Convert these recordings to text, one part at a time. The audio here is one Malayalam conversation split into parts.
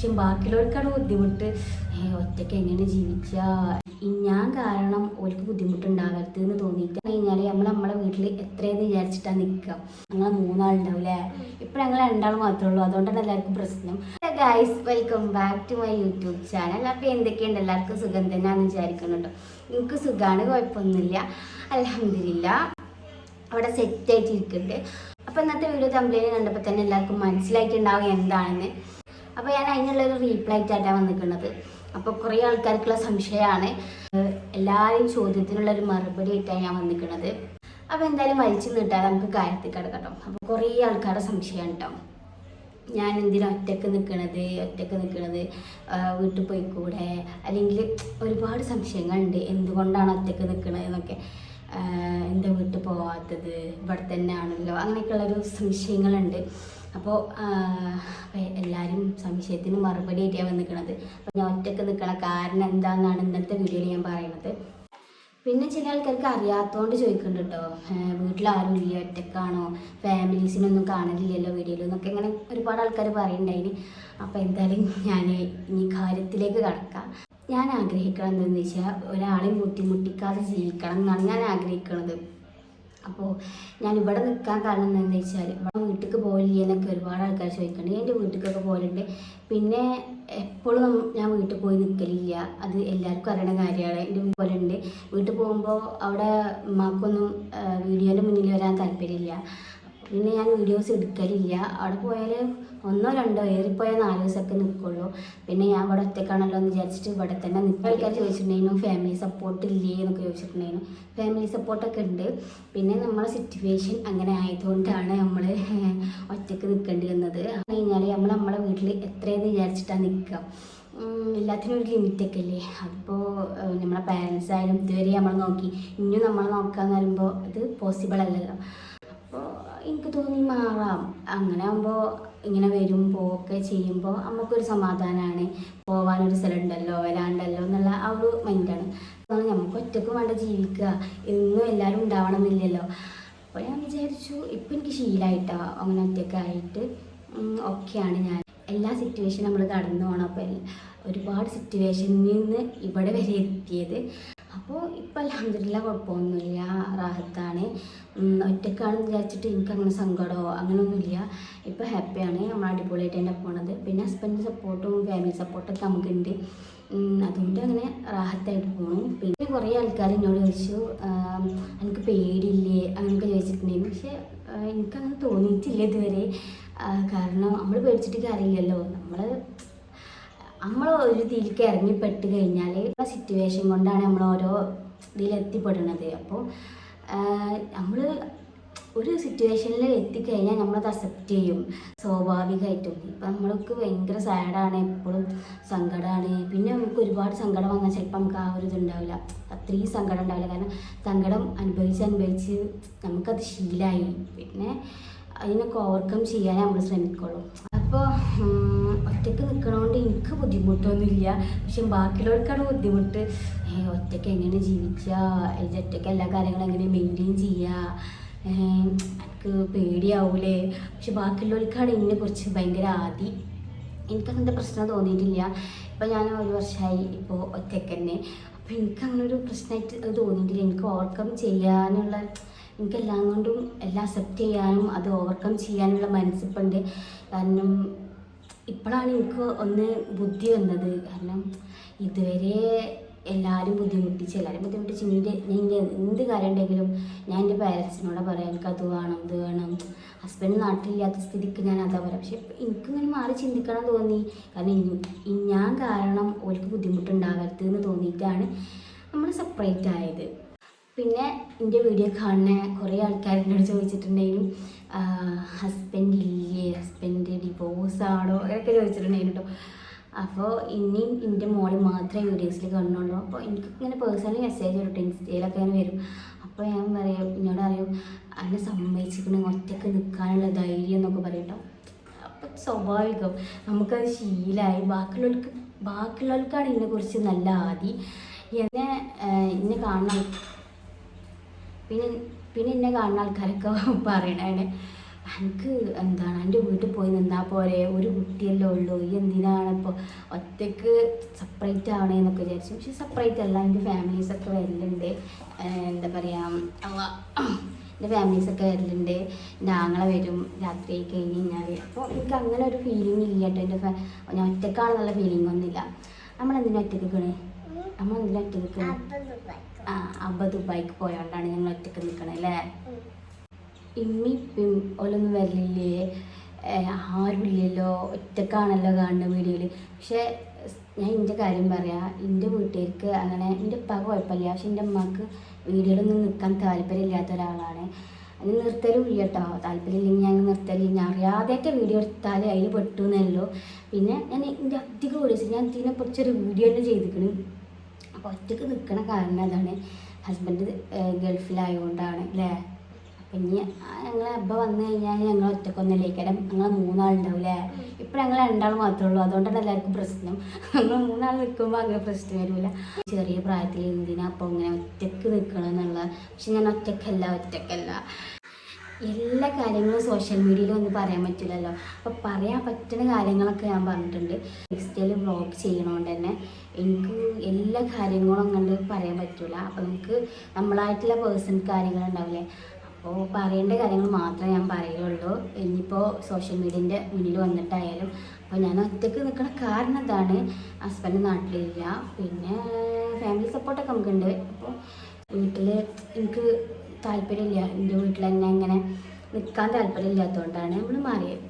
പക്ഷെ ബാക്കിയുള്ളവർക്കാണ് ബുദ്ധിമുട്ട്. ഒറ്റയ്ക്ക് എങ്ങനെ ജീവിക്കുക ഞാൻ കാരണം ഓർക്ക് ബുദ്ധിമുട്ടുണ്ടാകരുത് എന്ന് തോന്നിയിട്ട് കഴിഞ്ഞാൽ നമ്മൾ നമ്മളെ വീട്ടിൽ എത്രയെന്ന് വിചാരിച്ചിട്ടാണ് നിൽക്കുക ഞങ്ങൾ മൂന്നാളുണ്ടാവില്ലേ ഇപ്പം ഞങ്ങൾ രണ്ടാൾ മാത്രമേ ഉള്ളൂ. അതുകൊണ്ടാണ് എല്ലാവർക്കും പ്രശ്നം. Guys welcome back to my YouTube channel അപ്പോൾ എന്തൊക്കെയുണ്ട്? എല്ലാവർക്കും സുഖം തന്നെയാണെന്ന് വിചാരിക്കുന്നുണ്ടോ നിങ്ങൾക്ക് സുഖമാണ് കുഴപ്പമൊന്നുമില്ല അലഹമില്ല അവിടെ സെറ്റ് ആയിട്ടിരിക്കുന്നുണ്ട് അപ്പോൾ ഇന്നത്തെ വീഡിയോ തമ്പ്ലൈന് കണ്ടപ്പോൾ തന്നെ എല്ലാവർക്കും മനസ്സിലാക്കിയിട്ടുണ്ടാവും എന്താണെന്ന്. അപ്പോൾ ഞാൻ അതിനുള്ളൊരു റീപ്ലൈ ആയിട്ടാണ് വന്നിരിക്കുന്നത് അപ്പോൾ കുറേ ആൾക്കാർക്കുള്ള സംശയമാണ്. എല്ലാവരും ചോദ്യത്തിനുള്ള ഒരു മറുപടി ആയിട്ടാണ് ഞാൻ വന്നിരിക്കുന്നത് അപ്പോൾ എന്തായാലും വലിച്ചു നീട്ടാതെ നമുക്ക് കാര്യത്തിൽ കിടക്കട്ടോ. അപ്പോൾ കുറേ ആൾക്കാരുടെ സംശയം ഉണ്ടാവും ഞാൻ എന്തിനാ ഒറ്റയ്ക്ക് നിൽക്കണത് ഒറ്റയ്ക്ക് നിൽക്കണത് വീട്ടിൽ പോയിക്കൂടെ? അല്ലെങ്കിൽ ഒരുപാട് സംശയങ്ങളുണ്ട്. എന്തുകൊണ്ടാണ് ഒറ്റയ്ക്ക് നിൽക്കണത് എന്നൊക്കെ. എന്റെ വീട്ടിൽ പോവാത്തത്? ഇവിടെ തന്നെ ആണല്ലോ? അങ്ങനെയൊക്കെയുള്ളൊരു സംശയങ്ങളുണ്ട്. അപ്പോൾ എല്ലാവരും സംശയത്തിന് മറുപടി ആയിട്ടാണ് വന്നിരിക്കണത്. അപ്പോൾ ഞാൻ ഒറ്റയ്ക്ക് നിൽക്കണ കാരണം എന്താണെന്നാണ് ഇന്നത്തെ വീഡിയോയിൽ ഞാൻ പറയുന്നത് പിന്നെ ചില ആൾക്കാർക്ക് അറിയാത്തതുകൊണ്ട് ചോദിക്കുന്നുണ്ട് കേട്ടോ വീട്ടിലാരും ഇല്ല ഒറ്റക്കാണോ ഫാമിലീസിനൊന്നും കാണലില്ലല്ലോ വീഡിയോയിൽ എന്നൊക്കെ ഇങ്ങനെ ഒരുപാട് ആൾക്കാർ പറയുന്നുണ്ടായിന് അപ്പോൾ എന്തായാലും ഞാൻ ഇനി കാര്യത്തിലേക്ക് കടക്കാം. ഞാൻ ആഗ്രഹിക്കണം എന്താണെന്ന് വെച്ചാൽ ഒരാളെയും ബുദ്ധിമുട്ടിക്കാതെ ജീവിക്കണം എന്നാണ് ഞാൻ ആഗ്രഹിക്കുന്നത് അപ്പോൾ ഞാൻ ഇവിടെ നിൽക്കാൻ കാരണം എന്താണെന്ന് വെച്ചാൽ ഇവിടെ വീട്ടിലേക്ക് പോയില്ല എന്നൊക്കെ ഒരുപാട് ആൾക്കാർ ചോദിക്കുന്നുണ്ട് എന്റെ വീട്ടിലേക്കൊക്കെ പോയിട്ടുണ്ട് പിന്നെ എപ്പോഴും ഞാൻ വീട്ടിൽ പോയി നിൽക്കലില്ല അത് എല്ലാവർക്കും അറിയണ കാര്യമാണ്. എന്റെ പോലെ ഉണ്ട് വീട്ടിൽ പോകുമ്പോൾ അവിടെ ഉമ്മാക്കൊന്നും വീഡിയോന്റെ മുന്നിൽ വരാൻ താല്പര്യമില്ല. പിന്നെ ഞാൻ വീഡിയോസ് എടുക്കലില്ല. അവിടെ പോയാൽ ഒന്നോ രണ്ടോ ഏറിപ്പോയാൽ നാല് ദിവസമൊക്കെ നിൽക്കുള്ളൂ പിന്നെ ഞാൻ ഇവിടെ ഒറ്റക്കാണല്ലോ എന്ന് വിചാരിച്ചിട്ട് ഇവിടെ തന്നെ നിൽക്കാൻ ചോദിച്ചിട്ടുണ്ടായിരുന്നു ഫാമിലി സപ്പോർട്ട് ഇല്ലേ? എന്നൊക്കെ ചോദിച്ചിട്ടുണ്ടായിരുന്നു. ഫാമിലി സപ്പോർട്ടൊക്കെ ഉണ്ട്. പിന്നെ നമ്മളെ സിറ്റുവേഷൻ അങ്ങനെ ആയതുകൊണ്ടാണ് നമ്മൾ ഒറ്റയ്ക്ക് നിൽക്കേണ്ടി വന്നത്. കഴിഞ്ഞാൽ നമ്മൾ നമ്മളെ വീട്ടിൽ എത്രയെന്ന് വിചാരിച്ചിട്ടാണ് നിൽക്കുക എല്ലാത്തിനും ഒരു ലിമിറ്റൊക്കെ അല്ലേ? അപ്പോൾ നമ്മളെ പാരൻസ് ആയാലും ഇതുവരെ നമ്മൾ നോക്കി. ഇനിയും നമ്മൾ നോക്കാന്ന് പറയുമ്പോൾ അത് പോസിബിൾ അല്ലല്ലോ. എനിക്ക് തോന്നി മാറാം. അങ്ങനെ ആകുമ്പോൾ ഇങ്ങനെ വരും പോവൊക്കെ ചെയ്യുമ്പോൾ നമുക്കൊരു സമാധാനമാണ് പോവാനൊരു സ്ഥലം ഉണ്ടല്ലോ വരാണ്ടല്ലോ എന്നുള്ള ആ ഒരു മൈൻഡാണ് നമുക്ക് ഒറ്റയ്ക്ക് വേണ്ട ജീവിക്കുക. എന്നും എല്ലാവരും ഉണ്ടാവണം എന്നില്ലല്ലോ അപ്പോൾ ഞാൻ വിചാരിച്ചു ഇപ്പം എനിക്ക് ശീലമായിട്ടോ അങ്ങനെ ഒറ്റക്കായിട്ട് ഒക്കെയാണ് ഞാൻ. എല്ലാ സിറ്റുവേഷനും നമ്മൾ കടന്നു പോകണം അപ്പോൾ ഒരുപാട് സിറ്റുവേഷനിൽ നിന്ന് ഇവിടെ വരെ എത്തിയത്. അപ്പോൾ ഇപ്പം അലഹമില്ല കുഴപ്പമൊന്നുമില്ല റാഹത്താണ്. ഒറ്റക്കാണെന്ന് വിചാരിച്ചിട്ട് എനിക്ക് അങ്ങനെ സങ്കടമോ അങ്ങനെയൊന്നുമില്ല ഇപ്പോൾ ഹാപ്പിയാണ്. നമ്മൾ അടിപൊളിയായിട്ട് തന്നെ പോണത്. പിന്നെ ഹസ്ബൻഡ് സപ്പോർട്ടും ഫാമിലി സപ്പോർട്ടൊക്കെ നമുക്കുണ്ട്. അതുകൊണ്ട് അങ്ങനെ റാഹത്തായിട്ട് പോകണം പിന്നെ കുറേ ആൾക്കാർ എന്നോട് ചോദിച്ചു എനിക്ക് പേടിയില്ലേ? അങ്ങനെയൊക്കെ ചോദിച്ചിട്ടുണ്ടായിരുന്നു. പക്ഷേ എനിക്കങ്ങനെ തോന്നിയിട്ടില്ല ഇതുവരെ. കാരണം നമ്മൾ പേടിച്ചിട്ട് കാര്യമില്ലല്ലോ. നമ്മൾ നമ്മൾ ഒരു ഇതിലേക്ക് ഇറങ്ങിപ്പെട്ട് കഴിഞ്ഞാൽ ആ സിറ്റുവേഷൻ കൊണ്ടാണ് നമ്മൾ ഓരോ ഇതിൽ എത്തിപ്പെടുന്നത് അപ്പോൾ നമ്മൾ ഒരു സിറ്റുവേഷനിൽ എത്തിക്കഴിഞ്ഞാൽ നമ്മളത് അക്സെപ്റ്റ് ചെയ്യും. സ്വാഭാവികമായിട്ടും ഇപ്പം നമ്മൾക്ക് ഭയങ്കര സാഡാണ് എപ്പോഴും സങ്കടമാണ് പിന്നെ നമുക്ക് ഒരുപാട് സങ്കടം വന്നാൽ ചിലപ്പോൾ നമുക്ക് ആ ഒരു ഇതുണ്ടാവില്ല. അത്രയും സങ്കടം ഉണ്ടാവില്ല. കാരണം സങ്കടം അനുഭവിച്ച് അനുഭവിച്ച് നമുക്കത് ശീലമായി പിന്നെ അതിനൊക്കെ ഓവർകം ചെയ്യാനേ നമ്മൾ ശ്രമിക്കുള്ളൂ. അപ്പോൾ ഒറ്റയ്ക്ക് നിൽക്കണോണ്ട് എനിക്ക് ബുദ്ധിമുട്ടൊന്നുമില്ല. പക്ഷെ ബാക്കിയുള്ളവർക്കാണ് ബുദ്ധിമുട്ട്. ഒറ്റയ്ക്ക് എങ്ങനെ ജീവിക്കുക ഒറ്റയ്ക്ക് എല്ലാ കാര്യങ്ങളും എങ്ങനെ മെയിന്റെയിൻ ചെയ്യുക എനിക്ക് പേടിയാവൂലേ? പക്ഷെ ബാക്കിയുള്ളവർക്കാണ് എന്നെ കുറിച്ച് ഭയങ്കര ആദി. എനിക്കങ്ങനത്തെ പ്രശ്നം തോന്നിയിട്ടില്ല. ഇപ്പം ഞാൻ ഒരു വർഷമായി ഇപ്പോൾ ഒറ്റയ്ക്ക് തന്നെ. അപ്പോൾ എനിക്കങ്ങനെ ഒരു പ്രശ്നമായിട്ട് തോന്നിയിട്ടില്ല. എനിക്ക് ഓവർകം ചെയ്യാനുള്ള എനിക്കെല്ലാം കൊണ്ടും എല്ലാം അക്സെപ്റ്റ് ചെയ്യാനും അത് ഓവർകം ചെയ്യാനുള്ള മനസ്സിപ്പുണ്ട്. കാരണം ഇപ്പോഴാണ് എനിക്ക് ഒന്ന് ബുദ്ധി വന്നത്. കാരണം ഇതുവരെ എല്ലാവരും ബുദ്ധിമുട്ടിച്ച് എല്ലാവരും ബുദ്ധിമുട്ടിച്ച് എന്റെ എന്റെ എന്ത് കാര്യം ഉണ്ടെങ്കിലും ഞാൻ എന്റെ പാരൻസിനോട് പറയാം എനിക്ക് അത് വേണം ഇത് വേണം. ഹസ്ബൻഡ് നാട്ടിലില്ലാത്ത സ്ഥിതിക്ക് ഞാൻ അതാ പറയാം. പക്ഷെ എനിക്കിങ്ങനെ മാറി ചിന്തിക്കണം തോന്നി. കാരണം ഞാൻ കാരണം ഓർക്ക് ബുദ്ധിമുട്ടുണ്ടാകരുത് എന്ന് തോന്നിയിട്ടാണ് നമ്മൾ സെപ്പറേറ്റ് ആയത്. പിന്നെ എന്റെ വീഡിയോ കാണുന്ന കുറേ ആൾക്കാർ എന്നോട് ചോദിച്ചിട്ടുണ്ടെങ്കിലും ഹസ്ബൻഡ് ഇല്ലേ ഹസ്ബൻഡ് ഡിവോഴ്സ് ആണോ അങ്ങനെയൊക്കെ ചോദിച്ചിട്ടുണ്ടായിരുന്നു കേട്ടോ അപ്പോൾ ഇനിയും എന്റെ മോൾ മാത്രമേ വീഡിയോസിൽ കാണുന്നുള്ളൂ. അപ്പോൾ എനിക്ക് ഇങ്ങനെ പേഴ്സണലി മെസ്സേജ് വരും ഇൻസ്റ്റയിലൊക്കെ അങ്ങനെ വരും. അപ്പോൾ ഞാൻ പറയും എന്നോട് അറിയും അതിനെ സമ്മതിച്ചിരിക്കണം ഒറ്റയ്ക്ക് നിൽക്കാനുള്ള ധൈര്യം എന്നൊക്കെ പറയും കേട്ടോ അപ്പം സ്വാഭാവികം നമുക്കത് ശീലമായി ബാക്കിയുള്ളവർക്ക് ബാക്കിയുള്ളവർക്കാണ് ഇതിനെക്കുറിച്ച് നല്ല ആദി. എന്നെ എന്നെ ആൾ- പിന്നെ പിന്നെ എന്നെ കാണുന്ന ആൾക്കാരൊക്കെ പറയണേ എനിക്ക് എന്താണ്? എന്റെ വീട്ടിൽ പോയി നിന്നാൽ പോലെ ഒരു കുട്ടിയല്ലേ ഉള്ളൂ. ഈ എന്തിനാണ് ഇപ്പോൾ ഒറ്റയ്ക്ക് സെപ്പറേറ്റ് ആവണേ എന്നൊക്കെ വിചാരിച്ചു. പക്ഷെ സെപ്പറേറ്റ് അല്ല. എന്റെ ഫാമിലീസൊക്കെ വരലുണ്ട്. എന്താ പറയുക എന്റെ ഫാമിലീസൊക്കെ വരലുണ്ട്. എന്റെ ആങ്ങളെ വരും. രാത്രി കഴിഞ്ഞ് കഴിഞ്ഞാൽ അപ്പോൾ എനിക്ക് അങ്ങനെ ഒരു ഫീലിംഗ് ഇല്ല കേട്ടോ. എന്റെ ഞാൻ ഒറ്റക്കാണെന്നുള്ള ഫീലിംഗ് ഒന്നുമില്ല. നമ്മളെന്തിനാ ഒറ്റയ്ക്ക് നിൽക്കണേ നമ്മളെന്തിനാ ഒറ്റയ്ക്ക് നിൽക്കണേ ആ അബ്ബ ദുബായിക്ക് പോയോണ്ടാണ് ഞങ്ങൾ ഒറ്റയ്ക്ക് നിൽക്കണേ അല്ലേ? ഇമ്മി ഇപ്പം ഓലൊന്നും വരലില്ലേ ആരുമില്ലല്ലോ ഒറ്റക്കാണല്ലോ കാണുന്ന വീഡിയോയിൽ പക്ഷേ ഞാൻ എന്റെ കാര്യം പറയാം എന്റെ വീട്ടുകാർക്ക് അങ്ങനെ എന്റെ ഉപ്പാക്ക് കുഴപ്പമില്ല പക്ഷെ എന്റെ അമ്മയ്ക്ക് വീഡിയോയിലൊന്നും നിൽക്കാൻ താല്പര്യമില്ലാത്ത ഒരാളാണ്. അതിന് നിർത്തലും ഇല്ല കേട്ടോ താല്പര്യമില്ലെങ്കിൽ ഞാൻ നിർത്തലില്ല ഞാൻ അറിയാതെയൊക്കെ വീഡിയോ എടുത്താൽ അതിൽ പെട്ടു എന്നല്ലോ പിന്നെ ഞാൻ എന്റെ അധികം വീഡിയോസ് ഞാൻ ഇതിനെക്കുറിച്ചൊരു വീഡിയോ തന്നെ ചെയ്തിരിക്കണം അപ്പോൾ ഒറ്റയ്ക്ക് നിൽക്കണ കാരണം അതാണ്. ഹസ്ബൻഡ് ഗൾഫിലായതുകൊണ്ടാണ് അല്ലേ അപ്പം ഇനി ഞങ്ങൾ അബ്ബ വന്നു കഴിഞ്ഞാൽ ഞങ്ങൾ ഒറ്റക്കൊന്നല്ലേ കാരണം ഞങ്ങൾ മൂന്നാളുണ്ടാവും അല്ലേ ഇപ്പം ഞങ്ങൾ രണ്ടാൾ മാത്രമേ ഉള്ളൂ. അതുകൊണ്ടാണ് എല്ലാവർക്കും പ്രശ്നം. ഞങ്ങൾ മൂന്നാൾ നിൽക്കുമ്പോൾ അങ്ങനെ പ്രശ്നം വരില്ല ചെറിയ പ്രായത്തിൽ എന്തിനാ അപ്പോൾ ഇങ്ങനെ ഒറ്റയ്ക്ക് നിൽക്കണം എന്നുള്ള പക്ഷെ ഞാൻ ഒറ്റക്കല്ല ഒറ്റക്കല്ല. എല്ലാ കാര്യങ്ങളും സോഷ്യൽ മീഡിയയിൽ ഒന്നും പറയാൻ പറ്റില്ലല്ലോ. അപ്പോൾ പറയാൻ പറ്റുന്ന കാര്യങ്ങളൊക്കെ ഞാൻ പറഞ്ഞിട്ടുണ്ട്. നെക്സ്റ്റ് വ്ളോഗ് ചെയ്യണോണ്ട് തന്നെ എനിക്ക് എല്ലാ കാര്യങ്ങളും അങ്ങനെ പറയാൻ പറ്റില്ല അപ്പോൾ നമുക്ക് നമ്മളായിട്ടുള്ള പേഴ്സൺ കാര്യങ്ങളുണ്ടാവില്ലേ അപ്പോൾ പറയേണ്ട കാര്യങ്ങൾ മാത്രമേ ഞാൻ പറയുള്ളൂ ഇനിയിപ്പോൾ സോഷ്യൽ മീഡിയന്റെ മുന്നിൽ വന്നിട്ടായാലും അപ്പോൾ ഞാൻ ഒറ്റയ്ക്ക് നിൽക്കുന്ന കാരണം എന്താണ്? ഹസ്ബൻഡ് നാട്ടിലില്ല. പിന്നെ ഫാമിലി സപ്പോർട്ടൊക്കെ നമുക്കുണ്ട്. അപ്പോൾ വീട്ടിൽ എനിക്ക് താല്പര്യമില്ല. എന്റെ വീട്ടിൽ തന്നെ അങ്ങനെ നിൽക്കാൻ താല്പര്യമില്ലാത്തതുകൊണ്ടാണ് നമ്മൾ മാറിയത്.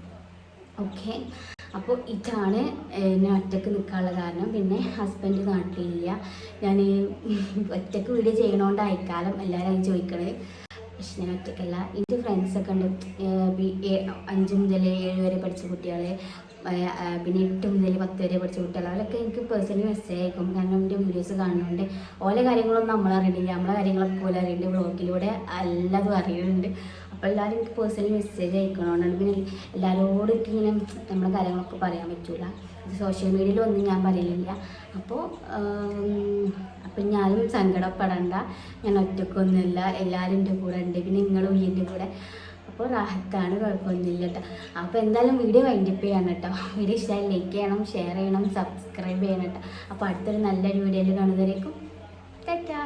ഓക്കെ അപ്പോൾ ഇതാണ് ഞാൻ ഒറ്റയ്ക്ക് നിൽക്കാനുള്ള കാരണം. പിന്നെ ഹസ്ബൻഡ് നാട്ടിലില്ല. ഞാൻ ഒറ്റയ്ക്ക് വീഡിയോ ചെയ്യണോണ്ട് അയക്കാലം എല്ലാവരും ചോദിക്കണത് പക്ഷെ ഞാൻ ഒറ്റക്കല്ല. എന്റെ ഫ്രണ്ട്സൊക്കെ ഉണ്ട്. അഞ്ച് മുതൽ ഏഴ് വരെ പഠിച്ച കുട്ടികൾ പിന്നെ എട്ട് മുതൽ പത്ത് വരെ പഠിച്ച കുട്ടികൾ അവരൊക്കെ എനിക്ക് പേഴ്സണലി മെസ്സേജ് അയക്കും. കാരണം എന്റെ വീഡിയോസ് കാണുന്നുണ്ട്. ഓരോ കാര്യങ്ങളൊന്നും നമ്മൾ അറിയണില്ല. നമ്മളെ കാര്യങ്ങളൊക്കെ പോലെ അറിയുന്നുണ്ട് ബ്ലോഗിലൂടെ എല്ലാതും അറിയുന്നുണ്ട് അപ്പോൾ എല്ലാവരും എനിക്ക് പേഴ്സണലി മെസ്സേജ് അയക്കണോണ്ടാണ് പിന്നെ എല്ലാവരോടും എനിക്ക് ഇങ്ങനെ നമ്മളെ കാര്യങ്ങളൊക്കെ പറയാൻ പറ്റൂല. സോഷ്യൽ മീഡിയയിലൊന്നും ഞാൻ പറയലില്ല. അപ്പോൾ അപ്പം ഞാനും സങ്കടപ്പെടണ്ട. ഞാൻ ഒറ്റക്കൊന്നുമില്ല. എല്ലാവരും എന്റെ കൂടെ ഉണ്ട്. പിന്നെ നിങ്ങളും എന്റെ കൂടെ. അപ്പോൾ റാഹത്താണ് കുഴപ്പമൊന്നുമില്ല കേട്ടോ അപ്പോൾ എന്തായാലും വീഡിയോ വൈൻഡപ്പ് ചെയ്യണം കേട്ടോ വീഡിയോ ഇഷ്ടമായി ലൈക്ക് ചെയ്യണം ഷെയർ ചെയ്യണം സബ്സ്ക്രൈബ് ചെയ്യണം കേട്ടോ. അപ്പോൾ അടുത്തൊരു നല്ലൊരു വീഡിയോയിൽ കാണുന്നവരേക്കും ടാറ്റാ.